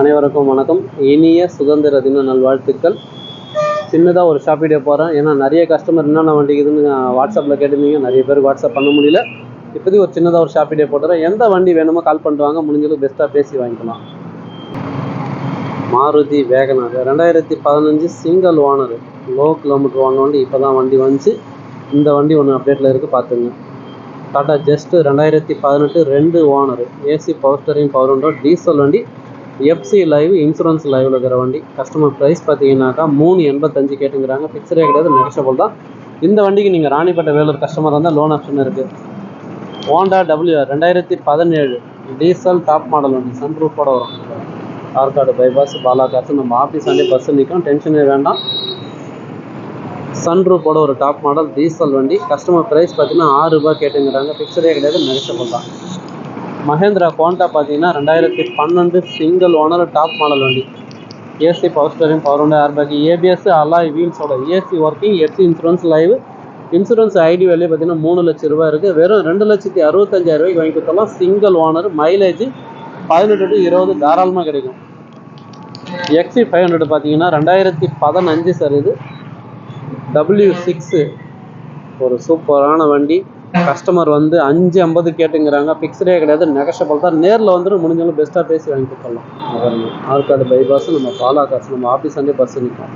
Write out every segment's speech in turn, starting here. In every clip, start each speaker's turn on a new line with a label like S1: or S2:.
S1: அனைவருக்கும் வணக்கம். இனிய சுதந்திர தின நல்வாழ்த்துக்கள். சின்னதாக ஒரு ஷாப் வீடியோ போகிறேன் ஏன்னா நிறைய கஸ்டமர் என்னென்ன வண்டிக்குதுன்னு வாட்ஸ்அப்பில் கேட்டிருந்தீங்க. நிறைய பேர் வாட்ஸ்அப் பண்ண முடியல. இப்போதைக்கு ஒரு சின்னதாக ஒரு ஷாப் வீடியோ போட்டுறேன். எந்த வண்டி வேணுமோ கால் பண்ணிட்டு வாங்க முடிஞ்சளவு பெஸ்ட்டாக பேசி வாங்கிக்கலாம். மாருதி வேகனார் ரெண்டாயிரத்தி பதினஞ்சு சிங்கிள் ஓனர் லோ கிலோமீட்டர் வாங்க வண்டி. இப்போ தான் வண்டி வந்துச்சு. இந்த வண்டி ஒன்று அப்டேட்டில் இருக்குது பார்த்துங்க. டாடா ஜஸ்ட்டு ரெண்டாயிரத்தி பதினெட்டு ரெண்டு owner AC power steering power window diesel வண்டி. எஃப்சி லைவ் இன்சூரன்ஸ் லைவில் இருக்கிற வண்டி. கஸ்டமர் ப்ரைஸ் பார்த்தீங்கன்னாக்கா மூணு எண்பத்தஞ்சு கேட்டுங்கிறாங்க. ஃபிக்ஸடே கிடையாது நெகஷபிள் தான். இந்த வண்டிக்கு நீங்கள் ராணிப்பேட்டை வேலூர் கஸ்டமர் இருந்தால் லோன் ஆப்ஷன் இருக்குது ஹோண்டா டபிள்யூ ரெண்டாயிரத்தி பதினேழு டீசல் டாப் மாடல் வண்டி சன்ரூஃபோட வரும். ஆற்காடு பைபாஸ் பாலாகாசு நம்ம ஆஃபீஸ் வண்டி பஸ்ஸு நிற்கும் டென்ஷனே வேண்டாம். சன்ரூஃபோட ஒரு டாப் மாடல் டீசல் வண்டி. கஸ்டமர் ப்ரைஸ் பார்த்தீங்கன்னா ஆறு ரூபாய் கேட்டுங்கிறாங்க. ஃபிக்ஸடே கிடையாது நெகஷபிள் தான். மஹேந்திரா கோண்டா பார்த்தீங்கன்னா ரெண்டாயிரத்தி பன்னெண்டு சிங்கிள் ஓனர் டாப் மாடல் வண்டி. AC power steering power window airbag ABS alloy வீல்ஸோட AC working FC insurance live insurance ID value பார்த்தீங்கன்னா மூணு லட்ச ரூபாய் இருக்குது வெறும் ரெண்டு லட்சத்தி அறுபத்தஞ்சாயிரம் ரூபாய்க்கு வாங்கி கொடுத்தாலும் சிங்கிள் ஓனர் மைலேஜ் பதினெட்டு டு இருபது தாராளமாக கிடைக்கும். எக்ஸி ஃபைவ் ஹண்ட்ரட் பார்த்தீங்கன்னா ரெண்டாயிரத்தி பதினஞ்சு சார் இது. டபிள்யூ சிக்ஸு ஒரு சூப்பரான வண்டி. கஸ்டமர் வந்து அஞ்சு ஐம்பது கேட்டுங்கிறாங்க. ஃபிக்ஸ்டே கிடையாது நெகஷபிள் தான். நேரில் வந்துட்டு முடிஞ்சாலும் பெஸ்ட்டாக பேசி வாங்கி கொடுத்துடலாம். ஆற்காடு பைபாஸ் நம்ம பாலா காசு நம்ம ஆஃபீஸ் பஸ் நிற்கும்.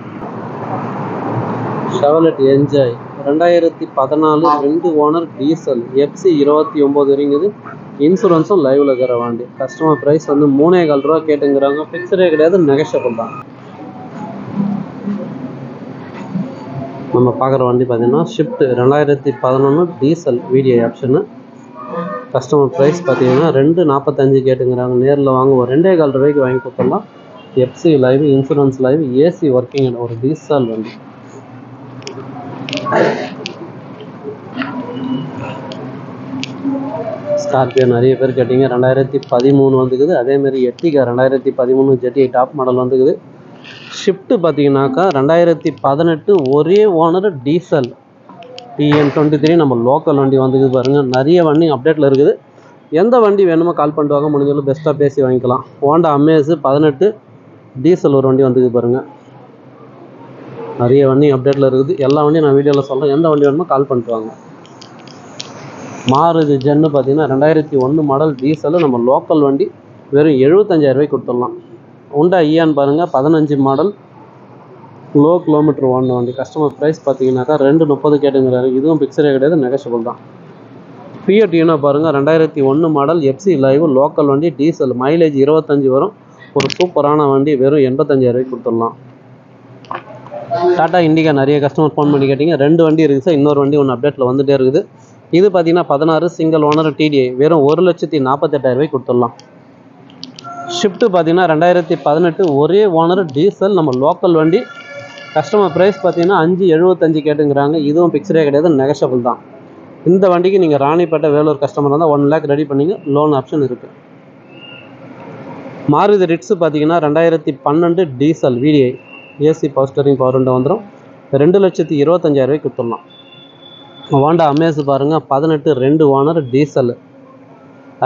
S1: ஷெவலெட் என்ஜாய் ரெண்டாயிரத்தி பதினாலு ரெண்டு ஓனர் டீசல் எஃப்சி இருபத்தி ஒம்பது வரைங்குது இன்சூரன்ஸும் லைவில் இருக்கிற வாண்டி. கஸ்டமர் ப்ரைஸ் வந்து மூணே கால் ரூபா கேட்டுங்கிறாங்க. ஃபிக்ஸ்டே கிடையாது நெகஷபிள் தான். நம்ம பார்க்குற வண்டி பார்த்தீங்கன்னா ஷிஃப்ட் ரெண்டாயிரத்தி பதினொன்று diesel video option customer price பார்த்தீங்கன்னா ரெண்டு நாற்பத்தஞ்சு கேட்டுங்கிறாங்க. நேரில் வாங்க ஒரு ரெண்டே கால் ரூபாய்க்கு வாங்கி கொடுத்துடலாம். FC live insurance live AC working ஒரு டீசல் வண்டி. ஸ்கார்பியோ நிறைய பேர் கேட்டிங்க. ரெண்டாயிரத்தி பதிமூணு வந்துக்குது. அதேமாரி எட்டிகா ரெண்டாயிரத்தி பதிமூணு ஜெட்டி டாப் மாடல் வந்துக்குது. ஷிஃப்ட்டு பார்த்தீங்கன்னாக்கா ரெண்டாயிரத்தி பதினெட்டு ஒரே owner diesel TN twenty three நம்ம லோக்கல் வண்டி வந்துக்குது பாருங்கள் நிறைய வண்டி அப்டேட்டில் இருக்குது. எந்த வண்டி வேணுமோ கால் பண்ணிட்டு வாங்க. முடிஞ்சாலும் பெஸ்ட்டாக பேசி வாங்கிக்கலாம். ஹோண்டா அமேஸு பதினெட்டு டீசல் ஒரு வண்டி வந்துக்குது பாருங்கள் நிறைய வண்டி அப்டேட்டில் இருக்குது. எல்லா வண்டியும் நான் வீடியோவில் சொல்கிறேன் எந்த வண்டி வேணுமோ கால் பண்ணிட்டு வாங்க. மாறுது ஜென்னு பார்த்தீங்கன்னா ரெண்டாயிரத்தி ஒன்று மாடல் டீசலு நம்ம லோக்கல் வண்டி வெறும் எழுபத்தஞ்சாயிரரூபாய்க்கு கொடுத்துடலாம். உண்டா ஐயான்னு பாருங்கள் பதினஞ்சு மாடல் லோ கிலோமீட்டர் ஓடின வண்டி. கஸ்டமர் ப்ரைஸ் பார்த்தீங்கன்னாக்கா ரெண்டு முப்பது கேட்டுங்கிறாரு. இதுவும் பிக்சரே கிடையாது நெகஷபிள் தான். ஃபியட் யூனோ பாருங்கள் ரெண்டாயிரத்தி ஒன்று மாடல் எஃப்சி லைவ் லோக்கல் வண்டி டீசல் மைலேஜ் இருபத்தஞ்சி வரும். ஒரு சூப்பரான வண்டி வெறும் எண்பத்தஞ்சாயிரரூபாய்க்கு கொடுத்துடலாம். டாட்டா இண்டிகா நிறைய கஸ்டமர் ஃபோன் பண்ணி கேட்டிங்க. ரெண்டு வண்டி இருக்குது சார் இன்னொரு வண்டி ஒன்று அப்டேட்டில் வந்துகிட்டே இருக்குது. இது பார்த்தீங்கன்னா பதினாறு சிங்கிள் ஓனர் டிடிஐ வெறும் ஒரு லட்சத்தி நாற்பத்தெட்டாயிரரூபாய்க்கு கொடுத்துடலாம். ஷிஃப்ட்டு பார்த்தீங்கன்னா ரெண்டாயிரத்தி பதினெட்டு ஒரே ஓனர் டீசல் நம்ம லோக்கல் வண்டி. கஸ்டமர் ப்ரைஸ் பார்த்தீங்கன்னா அஞ்சு எழுபத்தஞ்சு கேட்டுங்கிறாங்க. இதுவும் பிக்சரே கிடையாது நெகஷபிள் தான். இந்த வண்டிக்கு நீங்கள் ராணிப்பேட்டை வேலூர் கஸ்டமர் இருந்தால் ஒன் லேக் ரெடி பண்ணிங்க லோன் ஆப்ஷன் இருக்குது மாருதி ரிட்ஸு பார்த்தீங்கன்னா ரெண்டாயிரத்தி பன்னெண்டு diesel VDI AC power steering power ரெண்டு வந்துடும் ரெண்டு லட்சத்தி இருபத்தஞ்சாயிரரூவாய்க்கு கொடுத்துடலாம். வாண்டா அமேஸ் பாருங்கள் பதினெட்டு ரெண்டு ஓனர் டீசல்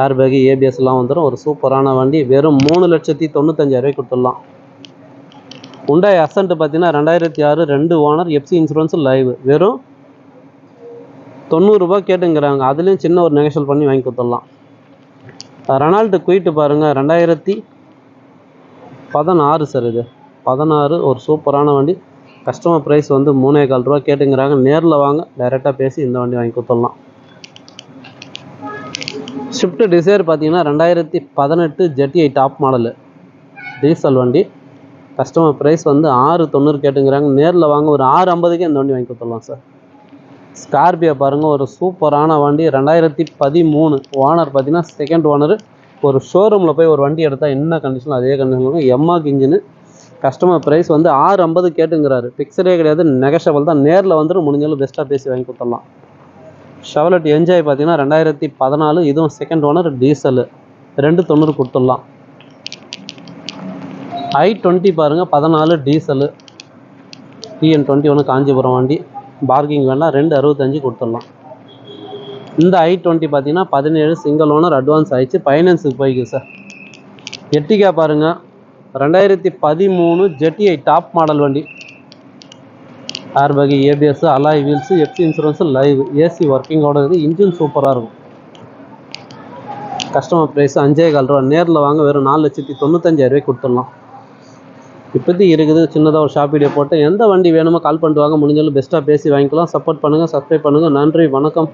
S1: ஏர் பேகு ஏபிஎஸ்லாம் வந்துடும் ஒரு சூப்பரான வண்டி. வெறும் மூணு லட்சத்தி தொண்ணூத்தஞ்சாயிரரூபாய்க்கு கொடுத்துடலாம். உண்டாய் அசன்ட் பார்த்தீங்கன்னா ரெண்டாயிரத்தி ஆறு ரெண்டு ஓனர் எஃப்சி இன்சூரன்ஸ் லைவ் வெறும் தொண்ணூறுரூபா கேட்டுங்கிறாங்க. அதுலேயும் சின்ன ஒரு நெகோஷியல் பண்ணி வாங்கி கொடுத்துடலாம். ரெனால்டு குயிட்டு பாருங்கள் ரெண்டாயிரத்தி பதினாறு சார் இது. பதினாறு ஒரு சூப்பரான வண்டி. கஸ்டமர் ப்ரைஸ் வந்து மூணே கால் ரூபா கேட்டுங்கிறாங்க. நேரில் வாங்க டைரெக்டாக பேசி இந்த வண்டி வாங்கி கொடுத்துடலாம். ஷிஃப்ட் டிசைர் பார்த்தீங்கன்னா ரெண்டாயிரத்தி பதினெட்டு ஜெட்டிஐ டாப் மாடலு டீசல் வண்டி. கஸ்டமர் ப்ரைஸ் வந்து ஆறு தொண்ணூறு கேட்டுங்கிறாங்க. நேரில் வாங்க ஒரு ஆறு ஐம்பதுக்கே இந்த வண்டி வாங்கி கொடுத்துடலாம் சார். ஸ்கார்பியோ பாருங்கள் ஒரு சூப்பரான வண்டி. ரெண்டாயிரத்தி பதிமூணு ஓனர் பார்த்தீங்கன்னா செகண்ட் ஓனர் ஒரு ஷோரூமில் போய் ஒரு வண்டி எடுத்தால் என்ன கண்டிஷன் அதே கண்டிஷன் இருக்கும் எம்மாக் இன்ஜினு கஸ்டமர் ப்ரைஸ் வந்து ஆறு ஐம்பது கேட்டுங்கிறாரு. ஃபிக்ஸடே கிடையாது நெகஷபிள் தான். நேரில் வந்துட்டு முடிஞ்சாலும் பெஸ்ட்டாக பேசி வாங்கி கொடுத்துடலாம். ஷவலட் என்ஜாய் பார்த்தீங்கன்னா ரெண்டாயிரத்தி பதினாலு இதுவும் செகண்ட் ஓனர் டீசலு ரெண்டு தொண்ணூறு கொடுத்துடலாம். ஐ டுவெண்ட்டி பாருங்கள் பதினாலு டீசலு டிஎன் டுவெண்ட்டி ஒன்று காஞ்சிபுரம் வண்டி. பார்க்கிங் வேண்டாம் ரெண்டு அறுபத்தஞ்சு கொடுத்துடலாம். இந்த ஐ டுவெண்ட்டி பார்த்தீங்கன்னா பதினேழு சிங்கிள் ஓனர் அட்வான்ஸ் ஆயிடுச்சு. ஃபைனான்ஸுக்கு போய்க்கு சார் எட்டிக்கா பாருங்கள் ரெண்டாயிரத்தி பதிமூணு ஜெட்டிஐ டாப் மாடல் வண்டி. Airbag ABS alloy wheels FC insurance live AC ஒர்க்கிங்கோட இருக்குது இன்ஜின் சூப்பராக இருக்கும். கஸ்டமர் ப்ரைஸ் அஞ்சே கால் ரூபா. நேரில் வாங்க வெறும் நாலு லட்சத்தி தொண்ணூத்தஞ்சாயிரரூவாய்க்கு கொடுத்துடலாம். இப்போதைக்கு இருக்குது சின்னதாக ஒரு ஷாப் வீடியோ போட்டு எந்த வண்டி வேணுமோ கால் பண்ணிட்டு வாங்க. முடிஞ்சாலும் பெஸ்ட்டாக பேசி வாங்கிக்கலாம். சப்போர்ட் பண்ணுங்கள் சப்ஸ்கிரைப் பண்ணுங்கள் நன்றி வணக்கம்.